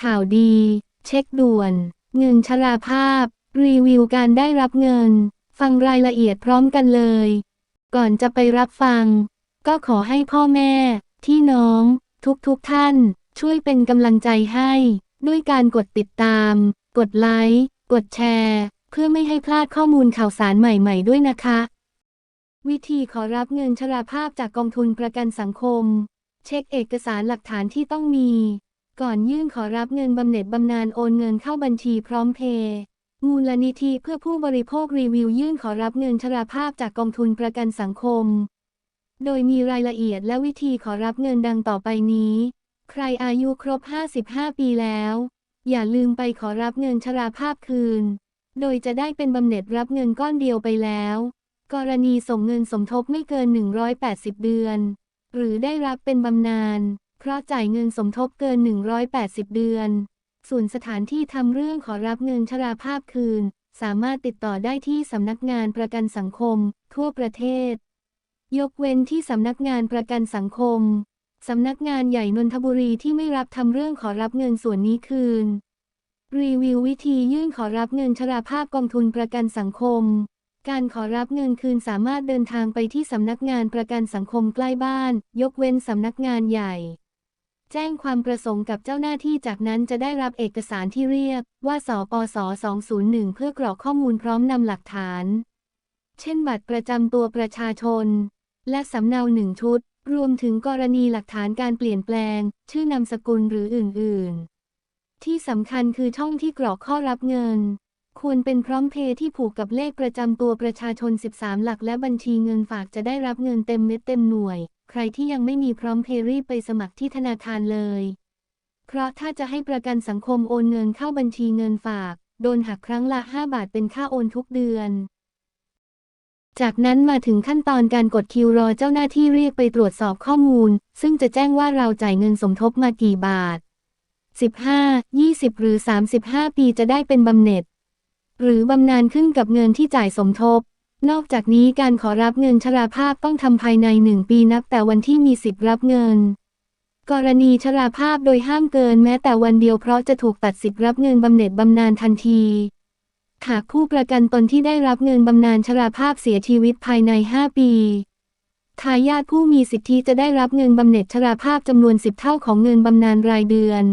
ข่าวดี เช็คด่วน เงินชราภาพ รีวิวการได้รับเงิน ฟังรายละเอียดพร้อมกันเลย ก่อนจะไปรับฟัง ก็ขอให้พ่อแม่ ที่น้อง ทุกๆทท่าน ช่วยเป็นกำลังใจให้ ด้วยการกดติดตาม กดไลค์ กดแชร์ เพื่อไม่ให้พลาดข้อมูลข่าวสารใหม่ๆด้วยนะคะ วิธีขอรับเงินชราภาพจากกองทุนประกันสังคม เช็คเอกสารหลักฐานที่ต้องมี ก่อนยื่นขอรับเงินบำเหน็จบำนาญโอนเงินเข้าบัญชีพร้อมเพย์มูลนิธิเพื่อผู้บริโภครีวิวยื่นขอรับเงินชราภาพจากกองทุนประกันสังคม โดยมีรายละเอียดและวิธีขอรับเงินดังต่อไปนี้ ใครอายุครบ 55 ปีแล้ว อย่าลืมไปขอรับเงินชราภาพคืน โดยจะได้เป็นบำเหน็จรับเงินก้อนเดียวไปแล้ว กรณีส่งเงินสมทบไม่เกิน 180 เดือน หรือได้รับเป็นบำนาญ เพราะจ่ายเงินสมทบเกิน 180 เดือน ส่วนสถานที่ทำเรื่องขอรับเงินชราภาพคืน สามารถติดต่อได้ที่สำนักงานประกันสังคม ทั่วประเทศ ยกเว้นที่สำนักงานประกันสังคม สำนักงานใหญ่นนทบุรีที่ไม่รับทำเรื่องขอรับเงินส่วนนี้คืน รีวิววิธียื่นขอรับเงินชราภาพกองทุนประกันสังคมการขอรับเงินคืนสามารถเดินทางไปที่สำนักงานประกันสังคมใกล้บ้าน ยกเว้นสำนักงานใหญ่ แจ้งความประสงค์กับเจ้าหน้าที่จากนั้นจะได้รับเอกสารที่เรียกว่าสปส201 เพื่อกรอกข้อมูลพร้อมนำหลักฐาน เช่นบัตรประจำตัวประชาชน และสำเนาหนึ่งชุด รวมถึงกรณีหลักฐานการเปลี่ยนแปลง ชื่อนามสกุลหรืออื่น ๆ ที่สำคัญคือช่องที่กรอกข้อรับเงิน ควรเป็นพร้อมเพย์ที่ผูกกับเลขประจำตัวประชาชน 13 หลัก และบัญชีเงินฝากจะได้รับเงินเต็มเม็ดเต็มหน่วย รที่ยังไม่มีพร้อมเพย์รีบไปสมัครที่ธนาคารเลย เพราะถ้าจะให้ประกันสังคมโอนเงินเข้าบัญชีเงินฝาก โดนหักครั้งละ 5 บาทเป็นค่าโอนทุกเดือน จากนั้นมาถึงขั้นตอนการกดคิวรอเจ้าหน้าที่เรียกไปตรวจสอบข้อมูล ซึ่งจะแจ้งว่าเราจ่ายเงินสมทบมากี่บาท 15 20 หรือ 35 ปีจะได้เป็นบำเหน็จ หรือบำนาญขึ้นกับเงินที่จ่ายสมทบ นอกจากนี้การขอรับเงินชราภาพต้องทำภายในหนึ่งปีนับแต่วันที่มีสิทธิ์รับเงิน กรณีชราภาพโดยห้ามเกินแม้แต่วันเดียวเพราะจะถูกตัดสิทธิ์รับเงินบำเหน็จบำนาญทันที หากผู้ประกันตนที่ได้รับเงินบำนาญชราภาพเสียชีวิตภายใน 5 ปีทายาทผู้มีสิทธิจะได้รับเงินบำเหน็จชราภาพจำนวน10เท่าของเงินบำนาญรายเดือน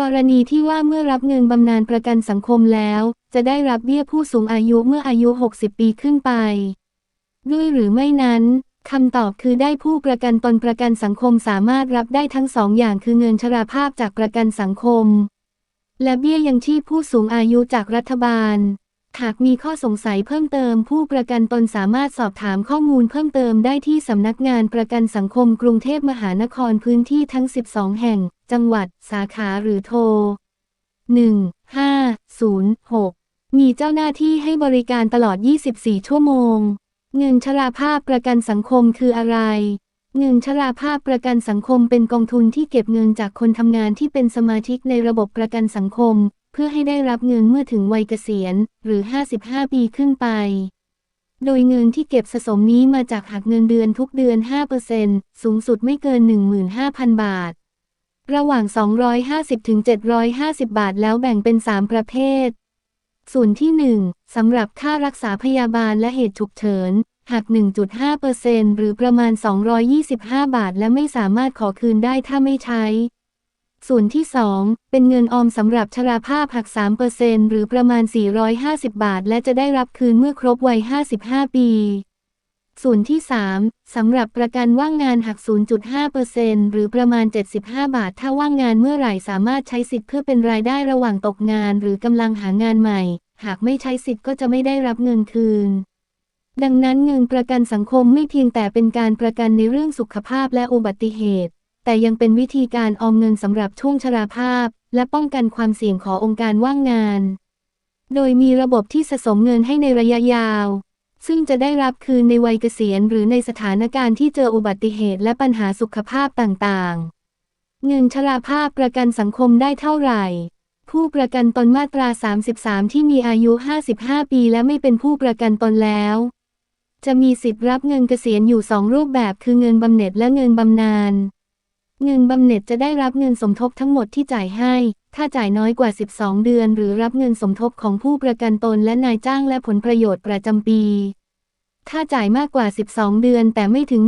กรณีที่ว่าเมื่อรับเงินบำนาญประกันสังคมแล้ว จะได้รับเบี้ยผู้สูงอายุเมื่ออายุ 60 ปีขึ้นไป ด้วยหรือไม่นั้นคำตอบคือได้ผู้ประกันตนประกันสังคมสามารถรับได้ทั้งสองอย่างคือเงินชราภาพจากประกันสังคม และเบี้ยยังชีพผู้สูงอายุจากรัฐบาล หากมีข้อสงสัยเพิ่มเติม ผู้ประกันตนสามารถสอบถามข้อมูลเพิ่มเติมได้ที่สำนักงานประกันสังคมกรุงเทพมหานครพื้นที่ทั้ง 12 แห่ง จังหวัด สาขาหรือโทร 1506 มีเจ้าหน้าที่ให้บริการตลอด 24 ชั่วโมง เงินชราภาพประกันสังคมคืออะไร เงินชราภาพประกันสังคมเป็นกองทุนที่เก็บเงินจากคนทำงานที่เป็นสมาชิกในระบบประกันสังคม เพื่อให้ได้รับเงินเมื่อถึงวัยเกษียณ หรือ 55 ปีขึ้นไป โดยเงินที่เก็บสะสมนี้มาจากหักเงินเดือนทุกเดือน 5%สูงสุดไม่เกิน 15,000 บาท ระหว่าง 250-750 บาทแล้วแบ่งเป็น 3 ประเภท ส่วนที่ 1 สำหรับค่ารักษาพยาบาลและเหตุฉุกเฉินหัก 1.5%หรือประมาณ 225 บาท และไม่สามารถขอคืนได้ถ้าไม่ใช้ ส่วนที่ 2 เป็นเงินออมสำหรับชราภาพหัก 3%หรือประมาณ 450 บาท และจะได้รับคืนเมื่อครบวัย 55 ปี ส่วนที่ 3 สำหรับประกันว่างงานหัก 0.5%หรือประมาณ 75 บาท ถ้าว่างงานเมื่อไหร่สามารถใช้สิทธิ์เพื่อเป็นรายได้ระหว่างตกงาน หรือกำลังหางานใหม่ หากไม่ใช้สิทธิ์ก็จะไม่ได้รับเงินคืน ดังนั้นเงินประกันสังคมไม่เพียงแต่เป็นการประกันในเรื่องสุขภาพและอุบัติเหตุ แต่ยังเป็นวิธีการออมเงินสำหรับช่วงชราภาพ และป้องกันความเสี่ยงขององค์การว่างงาน โดยมีระบบที่สะสมเงินให้ในระยะยาว ซึ่งจะได้รับคืนในวัยเกษียณหรือในสถานการณ์ที่เจออุบัติเหตุและปัญหาสุขภาพต่างๆ เงินชราภาพประกันสังคมได้เท่าไหร่ ผู้ประกันตนมาตรา 33 ที่มีอายุ 55 ปีและไม่เป็นผู้ประกันตนแล้ว จะมีสิทธิ์รับเงินเกษียณอยู่ 2 รูปแบบคือเงินบำเหน็จและเงินบำนาญ เงินบำเหน็จจะได้รับเงินสมทบทั้งหมดที่จ่ายให้ ถ้าจ่ายน้อยกว่า 12 เดือน หรือรับเงินสมทบของผู้ประกันตนและนายจ้างและผลประโยชน์ประจำปี ถ้าจ่ายมากกว่า 12 เดือนแต่ไม่ถึง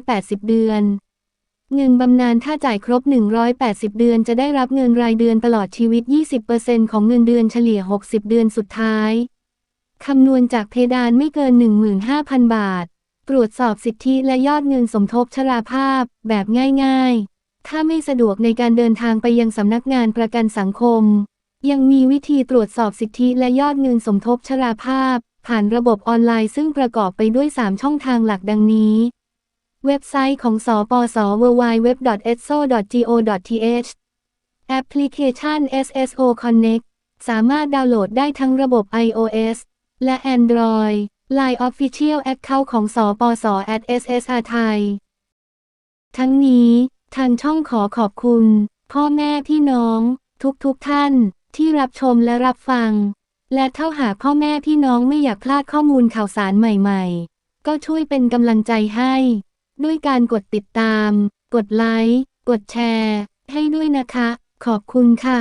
180 เดือน เงินบำนาญถ้าจ่ายครบ 180 เดือนจะได้รับเงินรายเดือนตลอดชีวิต 20%ของเงินเดือนเฉลี่ย 60 เดือนสุดท้ายคำนวณจากเพดานไม่เกิน 15,000 บาท ตรวจสอบสิทธิและยอดเงินสมทบชราภาพแบบง่าย ๆ ถ้าไม่สะดวกในการเดินทางไปยังสำนักงานประกันสังคม ยังมีวิธีตรวจสอบสิทธิและยอดเงินสมทบชราภาพ ผ่านระบบออนไลน์ซึ่งประกอบไปด้วย 3 ช่องทางหลักดังนี้ เว็บไซต์ของสปส www.etso.go.th แอปพลิเคชัน SSO Connect สามารถดาวน์โหลดได้ทั้งระบบ iOS และ Android Line Official Account ของสปส at SSR ไทย ทั้งนี้ ทางช่องขอขอบคุณ พ่อแม่พี่น้อง ทุกๆทท่าน ที่รับชมและรับฟัง และเท่าหากพ่อแม่พี่น้องไม่อยากพลาดข้อมูลข่าวสารใหม่ๆ ก็ช่วยเป็นกำลังใจให้ ด้วยการกดติดตาม กดไลค์ กดแชร์ ให้ด้วยนะคะ ขอบคุณค่ะ